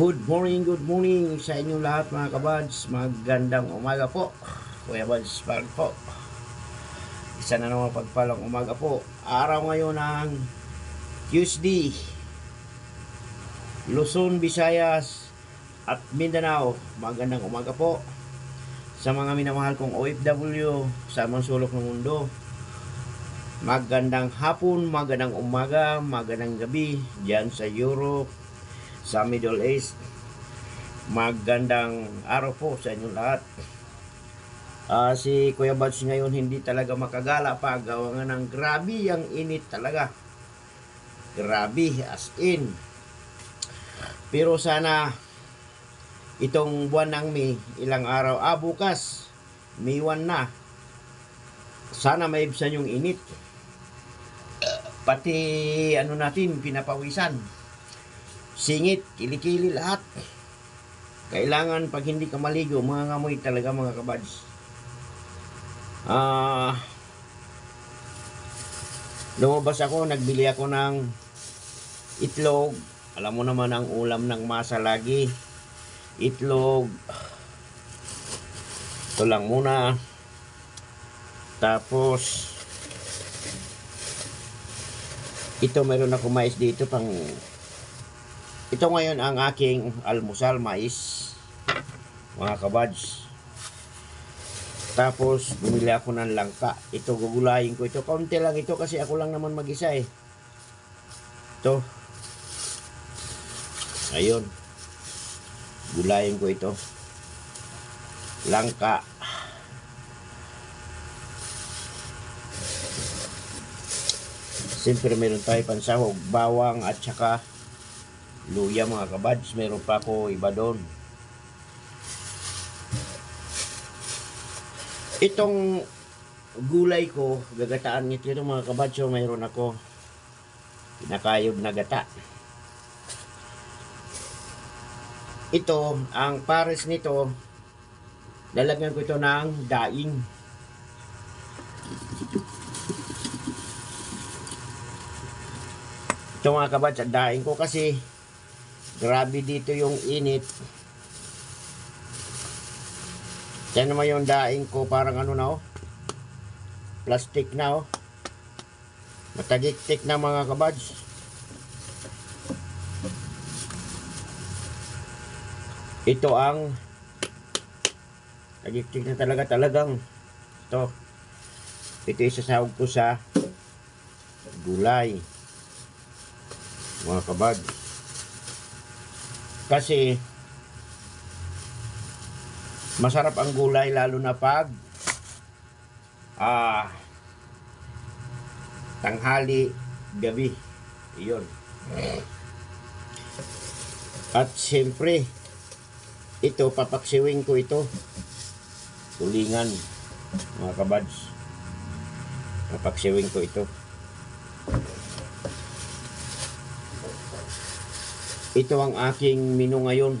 Good morning, good morning sa inyo lahat mga kabads. Magandang umaga po. Kuya Bads Park po. Isa na naman pagpalang umaga po. Araw ngayon ng Tuesday. Luzon, Visayas at Mindanao. Magandang umaga po. Sa mga minamahal kong OFW sa mga sulok ng mundo. Magandang hapon, magandang umaga, magandang gabi diyan sa Europe, sa Middle East. Magandang araw po sa inyo lahat. Ah, si Kuya Bats ngayon hindi talaga makagala pa. Gawa nga ng grabe ang init talaga. Grabe as in. Pero sana itong buwan ng May, ilang araw, ah bukas, May 1 na. Sana maibsan yung init. Pati ano natin, pinapawisan singit, kilikili lahat. Kailangan pag hindi ka maligo, mga ngamoy talaga mga kabads. Ah, lumabas ako, nagbili ako ng itlog. Alam mo naman ang ulam ng masa lagi. Itlog. Ito lang muna. Tapos, ito meron ako mais dito pang ito ngayon ang aking almusal mais. Mga kabads. Tapos bumili ako ng langka. Ito gugulayin ko ito. Kaunti lang ito kasi ako lang naman mag-isa eh. Ito. Ayun. Gulayin ko ito. Langka. Siyempre meron tayo pansahog, bawang at saka luya mga kabads. Meron pa ako iba doon. Itong gulay ko, gagataan nito ito mga kabads. So mayroon ako pinakayod na gata. Ito, ang pares nito, lalagyan ko ito ng daing. Ito mga kabads, ang daing ko kasi grabe dito yung init. Yan naman yung daing ko parang ano na oh. Plastic na oh. Matagiktik na mga kabads. Ito ang tagiktik na talaga talagang ito. Ito isasahog ko sa gulay mga kabag. Kasi masarap ang gulay lalo na pag ah tanghali, gabi. Iyon. At siyempre, ito, papaksiwing ko ito. Tulingan, mga kabads. Papaksiwing ko ito. Ito ang aking menu ngayon.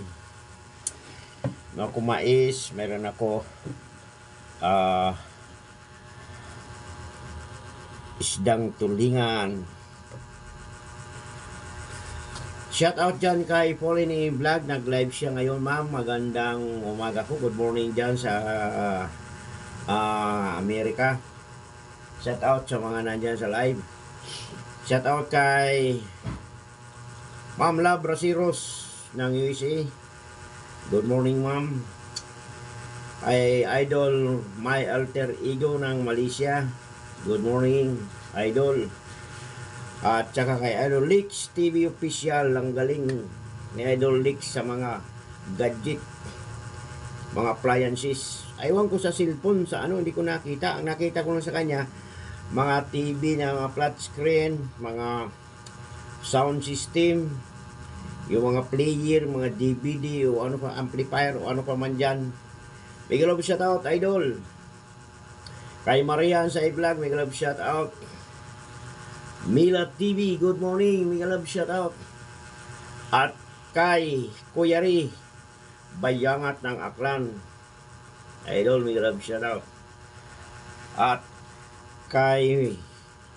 No, kumais, meron ako ah isdang tulingan. Shout out dyan kay Pauline Vlog. Nag-live siya ngayon, ma'am. Magandang umaga po. Good morning dyan sa ah, Amerika. Shout out sa mga nandyan sa live. Shout out kay Ma'am Love Rasiros ng USA. Good morning, ma'am. Ay Idol My Alter Ego ng Malaysia. Good morning, Idol. At saka kay Idol Leaks TV Official. Ang galing ni Idol Leaks sa mga gadget, mga appliances. Aywan ko sa cellphone, sa ano, hindi ko nakita. Ang nakita ko lang sa kanya, mga TV na mga flat screen, mga sound system, yung mga player, mga DVD o ano pa, amplifier o ano pa man dyan. Big love shout out, idol. Kay Marian sa i-vlog, big love shout out. Mila TV, good morning, big love shout out. At kay Kuya Ri, Bayangat ng Aklan. Idol, big love shout out. At kay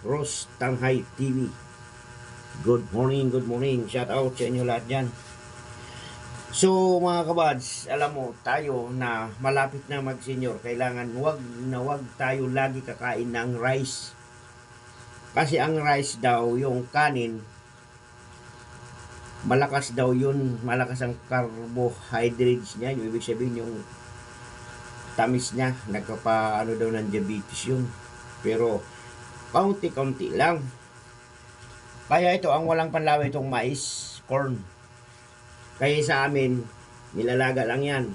Rose Tanghay TV. Good morning, good morning. Shout out sa inyo lahat dyan. So mga kabads, alam mo tayo na malapit na mag-senior, kailangan wag na wag tayo lagi kakain ng rice. Kasi ang rice daw, yung kanin, malakas daw yun, malakas ang carbohydrates niya, yung ibig sabihin yung tamis niya, nagkapa ano daw ng diabetes yun. Pero kaunti-kaunti lang. Kaya ito, ang walang panlawa itong mais, corn. Kaya sa amin, nilalaga lang yan.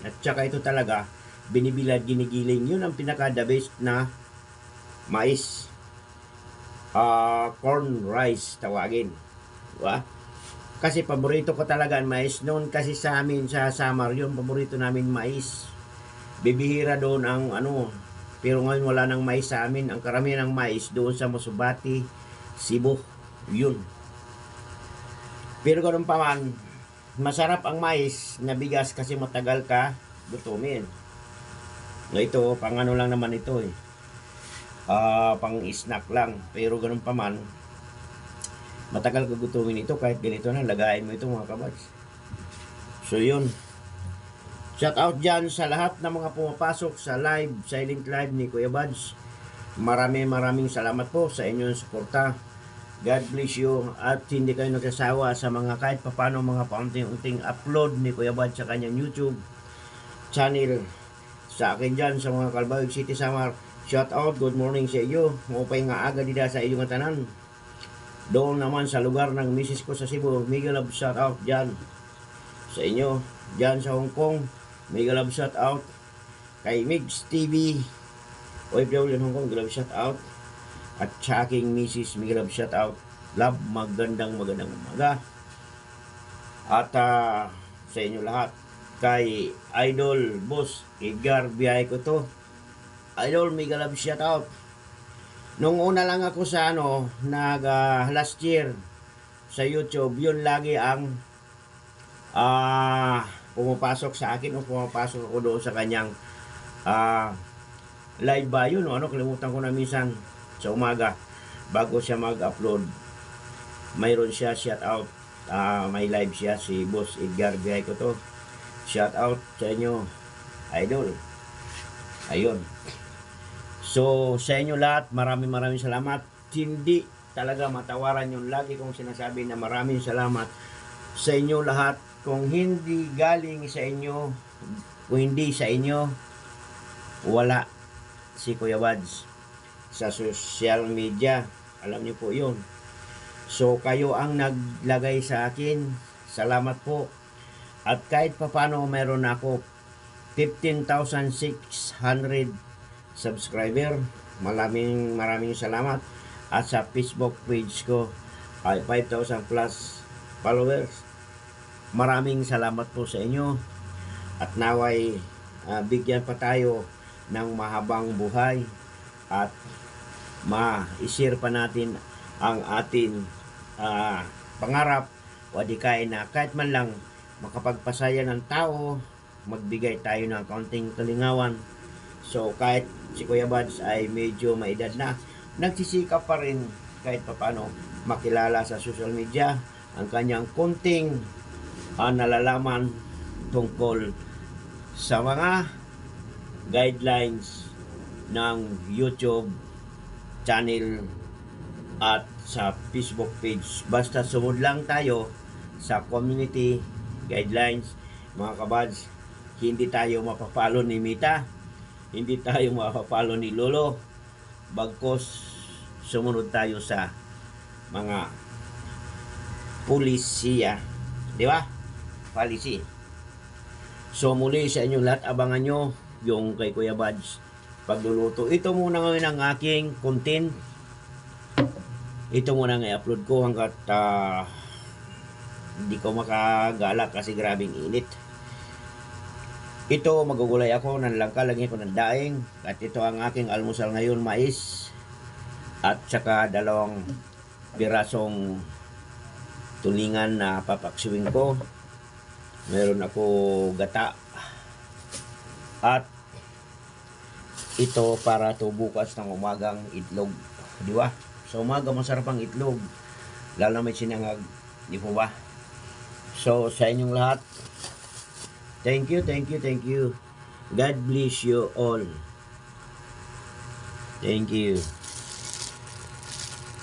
At saka ito talaga, binibilad, ginigiling. Yun ang pinaka-the best na mais. Ah, corn rice, tawagin. Diba? Kasi paborito ko talaga ang mais noon. Kasi sa amin, sa summer, yun, paborito namin mais. Bibihira doon ang ano, pero ngayon wala nang mais sa amin. Ang karamihan ng mais doon sa Masubati, Cebu. Yun. Pero ganun pa man, masarap ang mais na bigas kasi matagal ka gutumin. No, ito, pang ano lang naman ito eh. Ah, pang snack lang. Pero ganun pa man, matagal ka gutumin ito kahit ganito na, lagayin mo ito mga kabads. So yun. Shout out dyan sa lahat ng mga pumapasok sa live, silent live ni Kuya Bads. Marami maraming salamat po sa inyong suporta. God bless you at hindi kayo nagsasawa sa mga kahit papano mga paunting-unting upload ni Kuya Bad sa kanyang YouTube channel. Sa akin dyan sa mga Calbayog City Samar, shout out, good morning sa iyo. Mupay nga aga dida sa iyong tanan. Doon naman sa lugar ng misis ko sa Cebu, mega love shout out dyan sa inyo. Dyan sa Hong Kong, mega love shout out. Kay Migs TV, OFW Hong Kong, love shout out at sa aking misis Miguel Love shout out love magandang magandang umaga. At ah, sa inyo lahat kay Idol Boss Edgar biyahe ko to. Idol Miguel Love shout out nung una lang ako sa ano nag ah, last year sa YouTube yun lagi ang ah pumapasok sa akin o pumapasok ako doon sa kanyang ah live ba yun o ano kalimutan ko na minsan sa umaga bago siya mag-upload mayroon siya shout out. Ah, may live siya si Boss Edgar Bihay ko to shout out sa inyo idol. Ayun. So sa inyo lahat maraming maraming salamat. Hindi talaga matawaran yung lagi kong sinasabi na maraming salamat sa inyo lahat. Kung hindi galing sa inyo kung hindi sa inyo wala. Si Kuya Wads sa social media. Alam niyo po yun. So, kayo ang naglagay sa akin. Salamat po. At kahit papano meron ako 15,600 subscriber. Maraming maraming salamat. At sa Facebook page ko ay 5,000 plus followers. Maraming salamat po sa inyo. At naway ah, bigyan pa tayo ng mahabang buhay at ma-share pa natin ang ating ah, pangarap o di na kahit man lang makapagpasaya ng tao, magbigay tayo ng kaunting kalingawan. So kahit si Kuya Bads ay medyo maedad na, nagsisikap pa rin kahit papano makilala sa social media ang kanyang kunting ah, nalalaman tungkol sa mga guidelines ng YouTube channel at sa Facebook page. Basta sumunod lang tayo sa community guidelines, mga kabads. Hindi tayo mapapalo ni Mita, hindi tayo mapapalo ni Lolo, bagkos sumunod tayo sa mga pulisiya. Di ba? Policy. So muli sa inyong lahat, abangan nyo yung kay Kuya Bads pagluluto. Ito muna ngayon ang aking content. Ito muna nga i-upload ko hanggat ah, hindi ko makagala kasi grabing init. Ito, magugulay ako ng langka, lagyan ko ng daing. At ito ang aking almusal ngayon, mais. At saka dalawang pirasong tulingan na papaksiwing ko. Meron ako gata. At ito para to bukas ng umagang itlog. Di ba? Sa umaga masarap ang itlog. Lalo may sinangag. Di po ba? So, sa inyong lahat, Thank you, thank you, thank you. God bless you all. Thank you.